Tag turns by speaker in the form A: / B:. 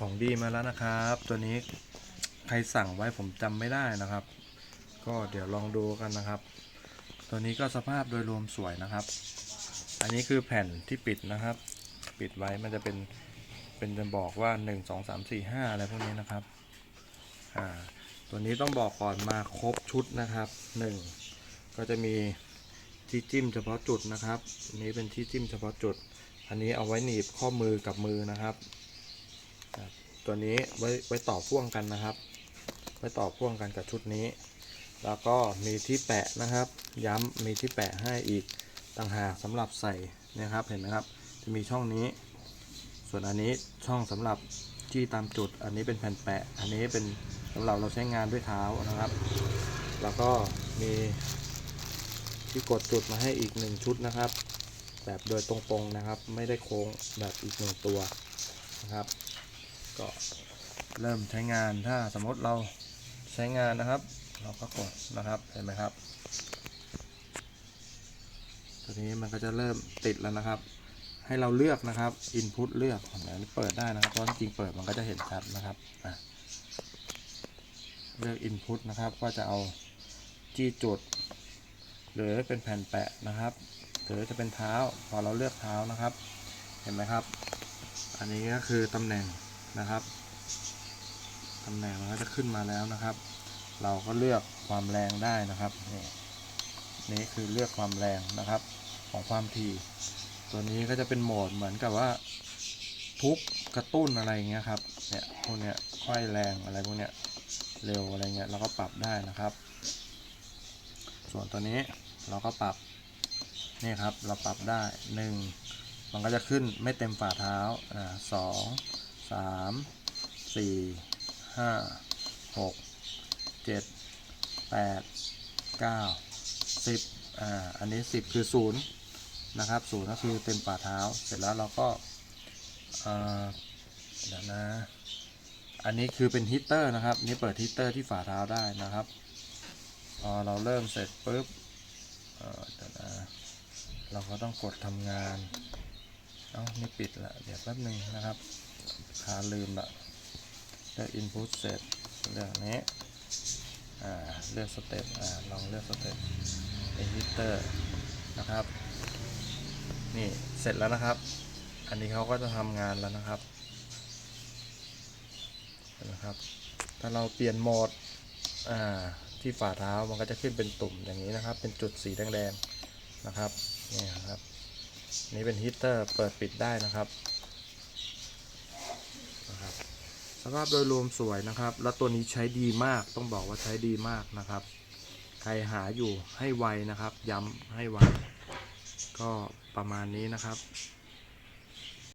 A: ของดีมาแล้วนะครับ ตัวนี้ใครสั่งไว้ผมจำไม่ได้นะครับ ก็เดี๋ยวลองดูกันนะครับ ตัวนี้ก็สภาพโดยรวมสวยนะครับ อันนี้คือแผ่นที่ปิดนะครับ ปิดไว้มันจะเป็นเป็นจะบอกว่า 1 2 3 4 5 อะไรพวกนี้นะครับอ่าตัวนี้ต้องบอกก่อนมาครบชุดนะครับ 1 ก็จะมีที่จิ้มเฉพาะจุดนะครับนี้เป็นที่จิ้มเฉพาะจุด อันนี้เอาไว้หนีบข้อมือกับมือนะครับ ตัวนี้ไว้ไว้ต่อพ่วงกันนะครับ ไว้ต่อพ่วงกันกับชุดนี้ แล้วก็มีที่แปะนะครับ ย้ำมีที่แปะให้อีกต่างหากสำหรับใส่นะครับเห็นไหมครับ จะมีช่องนี้ ส่วนอันนี้ช่องสำหรับที่ตามจุด อันนี้เป็นแผ่นแปะ อันนี้เป็นสำหรับเราใช้งานด้วยเท้านะครับ แล้วก็มีที่กดจุดมาให้อีกหนึ่งชุดนะครับ แบบโดยตรงๆนะครับ ไม่ได้โค้งแบบอีกหนึ่งตัวนะครับ ก็เริ่มใช้งานถ้าสมมติเราใช้งานนะครับ เราก็กดนะครับเห็นไหมครับตัวนี้มันก็จะเริ่มติดแล้วนะครับ ให้เราเลือกนะครับ input เลือกอันนี้เปิดได้นะครับเพราะจริงเปิดมันก็จะเห็นชัดนะครับเลือก input นะครับว่าจะเอาจี้จุด หรือเป็นแผ่นแปะนะครับหรือจะเป็นเท้าพอเราเลือกเท้านะครับ เห็นไหมครับ อันนี้ก็คือตำแหน่ง นะครับตำแหน่งมันก็จะขึ้นมาแล้วนะครับ เราก็เลือกความแรงได้นะครับนี่นี่คือเลือกความแรงนะครับของความถี่ตัวนี้ก็จะเป็นโหมดเหมือนกับว่าทุบกระตุ้นอะไรเงี้ยครับเนี่ยพวกเนี้ยค่อยแรงอะไรพวกเนี้ยเร็วอะไรเงี้ยเราก็ปรับได้นะครับ ส่วนตัวนี้เราก็ปรับนี่ครับเราปรับได้หนึ่งมันก็จะขึ้นไม่เต็มฝ่าเท้าอ่าสอง สามสี่ห้าหกเจ็ดแปดเก้าสิบอ่าอันนี้สิบคือศูนย์นะครับศูนย์ก็คือเต็มฝ่าเท้าเสร็จแล้วเราก็อ่าเดี๋ยวนะ อันนี้คือเป็นฮีตเตอร์นะครับ นี่เปิดฮีตเตอร์ที่ฝ่าเท้าได้นะครับพอเราเริ่มเสร็จปุ๊บเอ่อเดี๋ยวนะเราก็ต้องกดทำงาน เอ้านี่ปิดละ เดี๋ยวแป๊บหนึ่งนะครับ ขาลืมละเลือก input เสร็จเลือกนี้อ่าเลือกสเต็ปอ่าลองเลือกสเต็ป editor นะครับ นี่เสร็จแล้วนะครับ อันนี้เขาก็จะทำงานแล้วนะครับนไหมครับ ถ้าเราเปลี่ยนโหมดอ่าที่ฝ่าเท้ามันก็จะขึ้นเป็นตุ่มอย่างนี้นะครับ เป็นจุดสีแดงๆนะครับนี่ครับ นี่เป็นฮีเตอร์เปิดปิดได้นะครับ สภาพโดยรวมสวยนะครับ แล้วตัวนี้ใช้ดีมากต้องบอกว่าใช้ดีมากนะครับ ใครหาอยู่ให้ไวนะครับ ย้ำให้ไวก็ประมาณนี้นะครับ